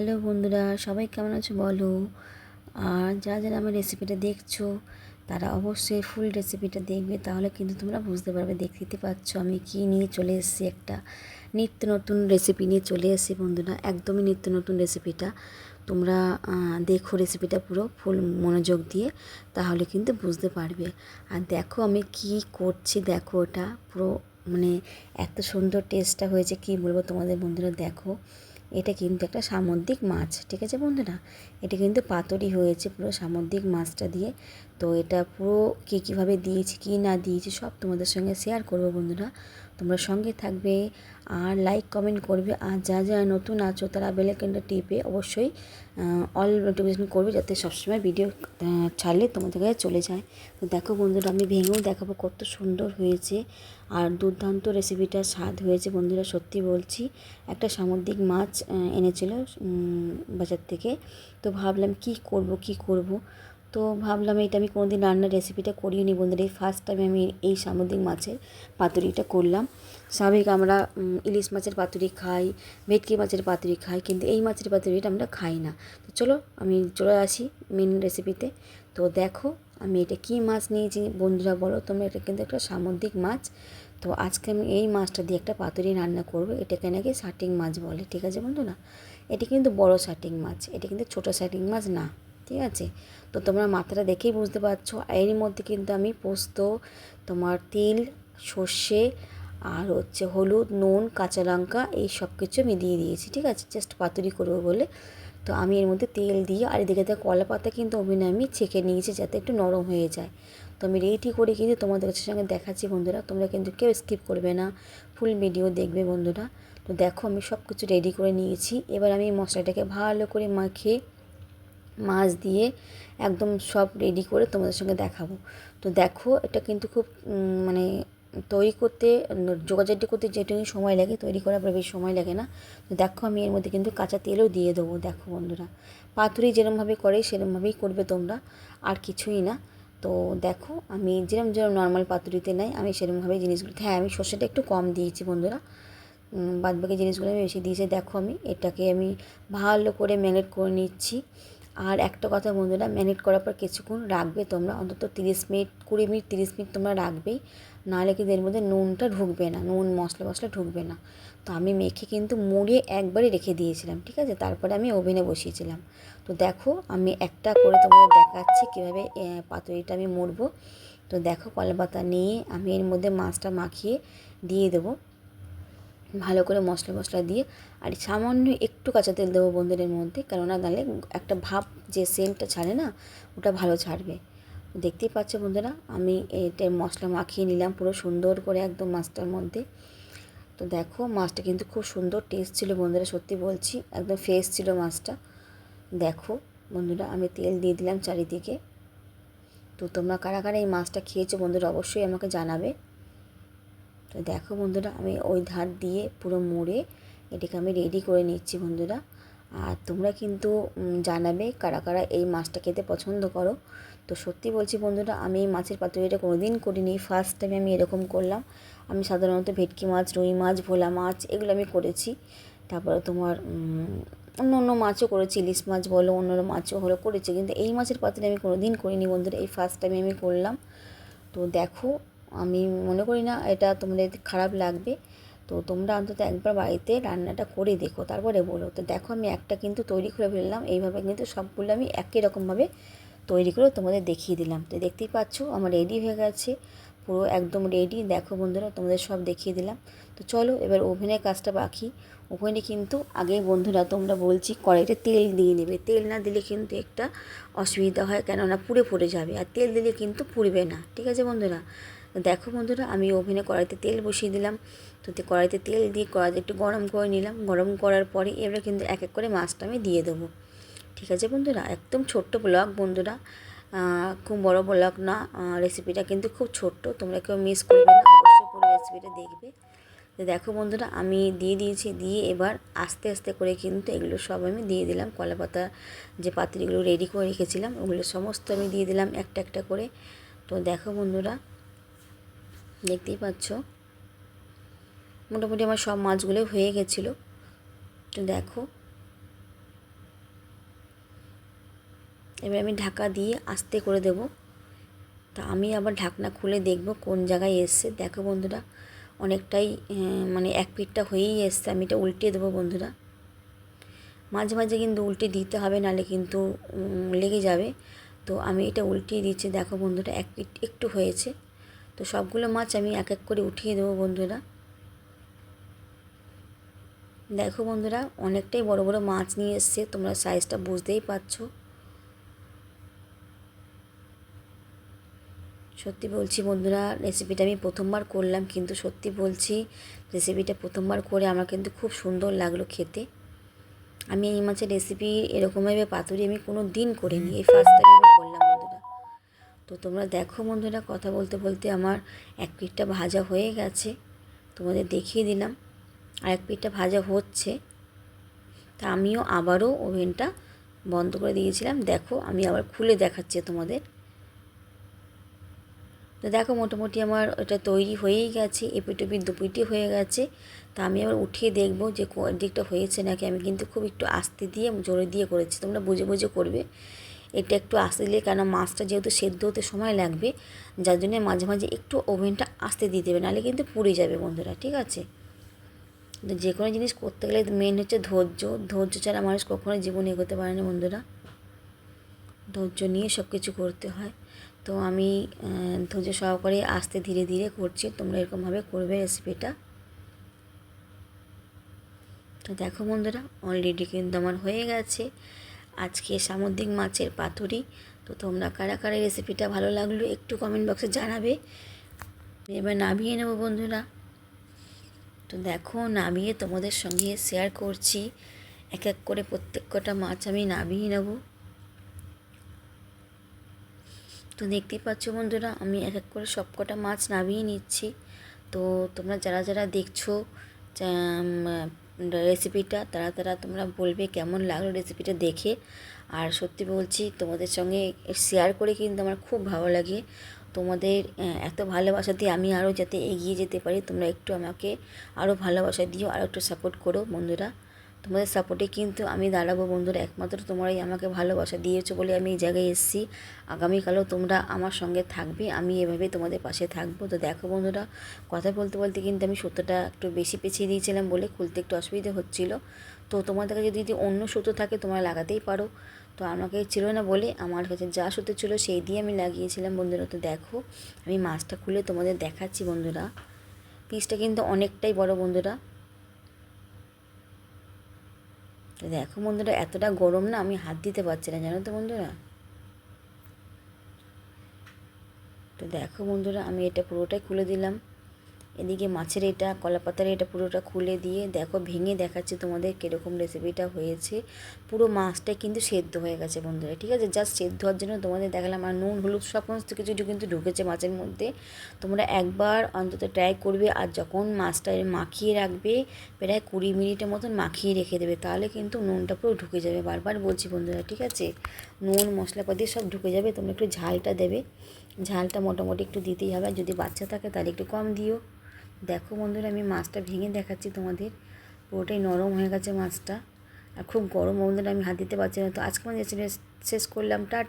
Hello বন্ধুরা, সবাই কেমন আছো বলো? আর যারা যারা আমার রেসিপিটা দেখছ, তারা অবশ্যই ফুল রেসিপিটা দেখবে, তাহলে কিন্তু তোমরা বুঝতে পারবে দেখতে পাচ্ছ আমি কি নিয়ে চলে এসেছি একটা নিত্য নতুন রেসিপি নিয়ে চলে এসেছি বন্ধুরা, একদমই নিত্য নতুন রেসিপিটা তোমরা দেখো রেসিপিটা পুরো ফুল মনোযোগ দিয়ে, তাহলে কিন্তু বুঝতে পারবে। আর দেখো আমি কি করছি, দেখো ওটা পুরো মানে এত সুন্দর টেস্টটা হয়েছে, কি বলব তোমাদের বন্ধুরা, দেখো। এটা কিন্তু একটা সামুদ্রিক মাছ ঠিক আছে বন্ধুরা? এটা কিন্তু পাতরি হয়েছে পুরো সামুদ্রিক মাছটা দিয়ে। তো এটা পুরো কী কীভাবে দিয়েছি, কী না দিয়েছি সব তোমাদের সঙ্গে শেয়ার করব বন্ধুরা। তোমরা সঙ্গে থাকবে আর লাইক কমেন্ট করবে। আর যা যা নতুন আছো তারা বেলাইকনটা টিপে অবশ্যই অল নোটিফিকেশন করবে যাতে সবসময় ভিডিও ছাড়লে তোমাদের কাছে চলে যায়। তো দেখো বন্ধুরা, আমি ভেঙেও দেখাবো কত সুন্দর হয়েছে। আর দুর্দান্ত রেসিপিটা স্বাদ হয়েছে বন্ধুরা, সত্যি বলছি। একটা সামুদ্রিক মাছ এনেছিল বাজার থেকে। তো ভাবলাম কি করব কি করব? তো ভাবলাম এটা আমি কোনোদিন রান্নার রেসিপিটা করিয়ে নি বন্ধুরা। এই ফার্স্ট টাইম আমি এই সামুদ্রিক মাছের পাতুরিটা করলাম। স্বাভাবিক আমরা ইলিশ মাছের পাতুরি খাই, ভেটকি মাছের পাতুরি খাই, কিন্তু এই মাছের পাতুরিটা আমরা খাই না। তো চলো, আমি চলে আসি মেন রেসিপিতে তো দেখো, আমি এটা কী মাছ নিয়েছি বন্ধুরা বলো? তোমরা এটা কিন্তু একটা সামুদ্রিক মাছ। তো আজকে আমি এই মাছটা দিয়ে একটা পাতুরি রান্না করব। এটাকে নাকি শাটিং মাছ বলে, ঠিক আছে বন্ধুরা? এটি কিন্তু বড় শাটিং মাছ, এটি কিন্তু ছোটো শাটিং মাছ না, ঠিক আছে? তো তোমরা মাথাটা দেখেই বুঝতে পারছ। এরই মধ্যে কিন্তু আমি পোস্ত, তোমার তিল, সর্ষে আর হচ্ছে হলুদ, নুন, কাঁচা লঙ্কা এই সব কিছু আমি দিয়ে দিয়েছি, ঠিক আছে? জাস্ট পাতুরি করব বলে। তো আমি এর মধ্যে তেল দিয়ে, আর এদিকে দেখ কলা পাতা কিন্তু ওভেনে আমি ছেঁকে নিয়েছি যাতে একটু নরম হয়ে যায়। তো আমি রেডি করে কিন্তু তোমাদের সঙ্গে দেখাচ্ছি বন্ধুরা, তোমরা কিন্তু কেউ স্কিপ করবে না। ফুল ভিডিও দেখবে বন্ধুরা। তো দেখো আমি সব কিছু রেডি করে নিয়েছি। এবার আমি মশলাটাকে ভালো করে মাখিয়ে, মাছ দিয়ে একদম সব রেডি করে তোমাদের সঙ্গে দেখাবো। তো দেখো এটা কিন্তু খুব মানে তৈরি করতে, যোগাযোগটি করতে যেটুকু সময় লাগে, তৈরি করার পর বেশি সময় লাগে না। তো দেখো আমি এর মধ্যে কিন্তু কাঁচা তেলও দিয়ে দেবো, দেখো বন্ধুরা। পাতুরি যেরমভাবে করে সেরমভাবেই করবে তোমরা, আর কিছুই না। তো দেখো আমি যেরম যেরকম নর্মাল পাতুরিতে নেই, আমি সেরকমভাবেই জিনিসগুলো হ্যাঁ আমি সর্ষেটা একটু কম দিয়েছি বন্ধুরা। বাদবাকি জিনিসগুলো আমি বেশি দিয়েছি। দেখো আমি, এটাকে আমি ভালো করে ম্যারিনেট করে নিচ্ছি। আর একটা কথা বন্ধুরা, ম্যারিনেট করার পর কিছুক্ষণ রাখবে তোমরা, অন্তত তিরিশ মিনিট, কুড়ি মিনিট, তিরিশ মিনিট তোমরা রাখবেই। নাহলে কিন্তু এর মধ্যে নুনটা ঢুকবে না, নুন, মশলা মশলা ঢুকবে না। তো আমি মেখে কিন্তু মুড়িয়ে একবারে রেখে দিয়েছিলাম, ঠিক আছে? তারপরে আমি ওভেনে বসিয়েছিলাম। তো দেখো, আমি একটা করে তোমাদের দেখাচ্ছি কীভাবে পাতুরিটা আমি মুড়বো। তো দেখো কলা পাতা নিয়ে আমি এর মধ্যে মাছটা মাখিয়ে দিয়ে দেবো। ভালো করে মশলা মশলা দিয়ে আর সামান্য একটু কাঁচা তেল দেবো বন্ধুদের মধ্যে, কেননা তাহলে একটা ভাব যে সেন্টটা ছাড়ে না, ওটা ভালো ছাড়বে। দেখতেই পাচ্ছ বন্ধুরা, আমি এটা মশলা মাখিয়ে নিলাম পুরো সুন্দর করে একদম মাছটার মধ্যে। তো দেখো মাছটা কিন্তু খুব সুন্দর টেস্ট ছিল বন্ধুরা, সত্যি বলছি, একদম ফ্রেশ ছিল মাছটা। দেখো বন্ধুরা, আমি তেল দিয়ে দিলাম চারিদিকে। তো তোমরা কারা কারা এই মাছটা খেয়েছো বন্ধুরা, অবশ্যই আমাকে জানাবে। তো দেখো বন্ধুরা, আমি ওই ধার দিয়ে পুরো মুড়ে এটাকে আমি রেডি করে নিচ্ছি বন্ধুরা। আর তোমরা কিন্তু জানাবে কারা কারা এই মাছটা খেতে পছন্দ করো। তো সত্যি বলছি বন্ধুরা, আমি এই মাছের পাতুরিটা কোনো দিন করিনি। ফার্স্ট টাইম আমি এরকম করলাম। আমি সাধারণত ভেটকি মাছ, রুই মাছ, ভোলা মাছ এগুলো আমি করেছি। তারপরে তোমার অন্য অন্য মাছও করেছি, ইলিশ মাছ বলো, অন্য অন্য মাছও হলো করেছি। কিন্তু এই মাছের পাতুরি আমি কোনো দিন করিনি বন্ধুরা। এই ফার্স্ট টাইমে আমি করলাম। তো দেখো আমি মনে করি না এটা তোমাদের খারাপ লাগবে। তো তোমরা অন্তত একবার বাড়িতে রান্নাটা করে দেখো, তারপরে বলো। তো দেখো আমি একটা কিন্তু তৈরি করে ফেললাম, এইভাবে কিন্তু সবগুলো আমি একই রকমভাবে তৈরি করে তোমাদের দেখিয়ে দিলাম। তো দেখতেই পাচ্ছ আমার রেডি হয়ে গেছে, পুরো একদম রেডি দেখো বন্ধুরা, তোমাদের সব দেখিয়ে দিলাম। তো চলো এবার ওভেনের কাজটা বাকি। ওভেনে কিন্তু আগে বন্ধুরা তোমরা বলছি কড়াইতে তেল দিয়ে নেবে। তেল না দিলে কিন্তু একটা অসুবিধা হয়, কেননা পুড়ে পড়ে যাবে। আর তেল দিলে কিন্তু পুড়বে না। ঠিক আছে বন্ধুরা? দেখো বন্ধুরা, আমি ওভেনে কড়াইতে তেল বসিয়ে দিলাম। তো তে কড়াইতে তেল দিয়ে কড়াইতে একটু গরম করে নিলাম। গরম করার পরে এবারে কিন্তু এক এক করে মাছটা আমি দিয়ে দেবো। ঠিক আছে বন্ধুরা? একদম ছোট্ট ব্লগ বন্ধুরা। খুব বড় ব্লগ না রেসিপিটা কিন্তু খুব ছোট্ট। তোমরা কেউ মিস করবে না, অবশ্যই পুরো রেসিপিটা দেখবে। তো দেখো বন্ধুরা, আমি দিয়ে দিয়েছি, দিয়ে এবার আস্তে আস্তে করে কিন্তু এগুলো সব আমি দিয়ে দিলাম। কলা পাতা যে পাত্রগুলো রেডি করে রেখেছিলাম, ওগুলো সমস্ত আমি দিয়ে দিলাম একটা একটা করে। তো দেখো বন্ধুরা দেখতেই পাচ্ছ। মোটামুটি আমার সব মাছগুলো হয়ে গেছিল। দেখো। এবার আমি ঢাকা দিয়ে আস্তে করে দেব। তা আমি আবার ঢাকনা খুলে দেখব কোন জায়গায় এসছে। দেখো বন্ধুরা, অনেকটাই মানে এক পিঠটা হয়েই এসছে। আমি এটা উল্টে দেবো বন্ধুরা। মাঝে মাঝে কিন্তু উল্টে দিতে হবে নালে কিন্তু লেগে যাবে। তো আমি এটা উল্টিয়ে দিচ্ছি। দেখো বন্ধুরা, এক পিঠ একটু হয়েছে। তো সবগুলো মাছ আমি এক এক করে উঠিয়ে দেবো বন্ধুরা। দেখো বন্ধুরা, অনেকটাই বড় বড় মাছ নিয়ে এসছে, তোমরা সাইজটা বুঝতেই পারছ। সত্যি বলছি বন্ধুরা রেসিপিটা আমি প্রথমবার করলাম, কিন্তু সত্যি বলছি রেসিপিটা প্রথমবার করে আমার কিন্তু খুব সুন্দর লাগল খেতে। আমি এই মাছের রেসিপি এরকমভাবে পাতুরি আমি কোনো দিন করিনি, এই ফার্স্ট টাইম তো তোমরা দেখো বন্ধুরা, কথা বলতে বলতে আমার এক পিঠটা ভাজা হয়ে গেছে। তোমাদের দেখিয়ে দিলাম। আর এক পিঠটা ভাজা হচ্ছে। তা আমিও আবারও ওভেনটা বন্ধ করে দিয়েছিলাম। দেখো, আমি আবার খুলে দেখাচ্ছি তোমাদের। তো দেখো, মোটামুটি আমার ওটা তৈরি হয়েই গেছে এপিটুপি দুপিটি হয়ে গেছে। তা আমি আবার উঠিয়ে দেখব যে দিকটা হয়েছে নাকি। আমি কিন্তু খুব একটু আস্তে দিয়ে, জোরে দিয়ে করেছি। তোমরা বুঝে বুঝে করবে। এটা একটু আস্তে দিলে কেন মাছটা যেহেতু সেদ্ধ হতে সময় লাগবে, যার জন্য মাঝে মাঝে একটু ওভেনটা আস্তে দিয়ে দেবে, নাহলে কিন্তু পুড়ে যাবে বন্ধুরা, ঠিক আছে? তো যে কোনো জিনিস করতে গেলে মেন হচ্ছে ধৈর্য ধৈর্য ছাড়া মানুষ কখনো জীবনে এগোতে পারে না বন্ধুরা। ধৈর্য নিয়ে সব কিছু করতে হয়। তো আমি ধৈর্য সহকারে আস্তে ধীরে ধীরে করছি, তোমরা এরকমভাবে করবে রেসিপিটা তো দেখো বন্ধুরা অলরেডি কিন্তু আমার হয়ে গেছে। আজকে সামুদ্রিক মাছের পাতুরি। তো তোমরা কারা কারা রেসিপিটা ভালো লাগল একটু কমেন্ট বক্সে জানাবে। এবার নামিয়ে নেব বন্ধুরা। তো দেখো, নামিয়ে তোমাদের সঙ্গে শেয়ার করছি। এক এক করে প্রত্যেক কটা মাছ আমি নামিয়ে নেব। তো দেখতেই পাচ্ছ বন্ধুরা, আমি এক এক করে সব কটা মাছ নামিয়ে নিচ্ছি। তো তোমরা যারা যারা দেখছ রেসিপিটা তারা তারা তোমরা বলবে কেমন লাগল রেসিপিটা দেখে। আর সত্যি বলছি, তোমাদের সঙ্গে শেয়ার করে কিন্তু আমার খুব ভালো লাগে। তোমাদের এত ভালোবাসা দিয়ে আমি আরও যাতে এগিয়ে যেতে পারি, তোমরা একটু আমাকে আরও ভালোবাসা দিও আরও একটু সাপোর্ট করো বন্ধুরা। তোমাদের সাপোর্টে কিন্তু আমি দাঁড়াবো বন্ধুরা। একমাত্র তোমরাই আমাকে ভালোবাসা দিয়েছ বলে আমি এই জায়গায় এসেছি। আগামীকালও তোমরা আমার সঙ্গে থাকবে, আমি এভাবে তোমাদের পাশে থাকব। তো দেখো বন্ধুরা, কথা বলতে বলতে কিন্তু আমি সুতোটা একটু বেশি পেছিয়ে দিয়েছিলাম বলে খুলতে একটু অসুবিধা হচ্ছিল। তো তোমাদের কাছে যদি অন্য সুতো থাকে তোমরা লাগাতেই পারো। তো আমাকে ছিল না বলে আমার কাছে যা সুতো ছিল সেই দিয়ে আমি লাগিয়েছিলাম বন্ধুরা। তো দেখো, আমি মাছটা খুলে তোমাদের দেখাচ্ছি বন্ধুরা। পিসটা কিন্তু অনেকটাই বড় বন্ধুরা। তো দেখো বন্ধুরা, এতটা গরম না, আমি হাত দিতে পারছি না, জানো তো বন্ধুরা? তো দেখো বন্ধুরা, আমি এটা পুরোটাই খুলে দিলাম। এদিকে মাছের এটা, কলাপাতার এটা পুরোটা খুলে দিয়ে দেখো, ভেঙে দেখাচ্ছি তোমাদের কীরকম রেসিপিটা হয়েছে। পুরো মাছটা কিন্তু সেদ্ধ হয়ে গেছে বন্ধুরা, ঠিক আছে? জাস্ট সেদ্ধ হওয়ার জন্য তোমাদের দেখালাম, আর নুন, হলুদ সমস্ত কিছু কিন্তু ঢুকেছে মাছের মধ্যে। তোমরা একবার অন্তত ট্রাই করবে, আর যখন মাছটা মাখিয়ে রাখবে, প্রায় কুড়ি মিনিটের মতন মাখিয়ে রেখে দেবে, তাহলে কিন্তু নুনটা পুরো ঢুকে যাবে। বারবার বলছি বন্ধুরা, ঠিক আছে? নুন, মশলাপাতি সব ঢুকে যাবে, তোমরা একটু ঝালটা দেবে। ঝালটা মোটামুটি একটু দিতেই হবে, আর যদি বাচ্চা থাকে তাহলে একটু কম দিও। দেখো বন্ধুরা, আমি মাছটা ভেঙে দেখাচ্ছি তোমাদের। পুরোটাই নরম হয়ে গেছে মাছটা। আর খুব গরম বন্ধুরা, আমি হাত দিতে পারছি না। তো আজকে আমাদের শেষ করলাম। টা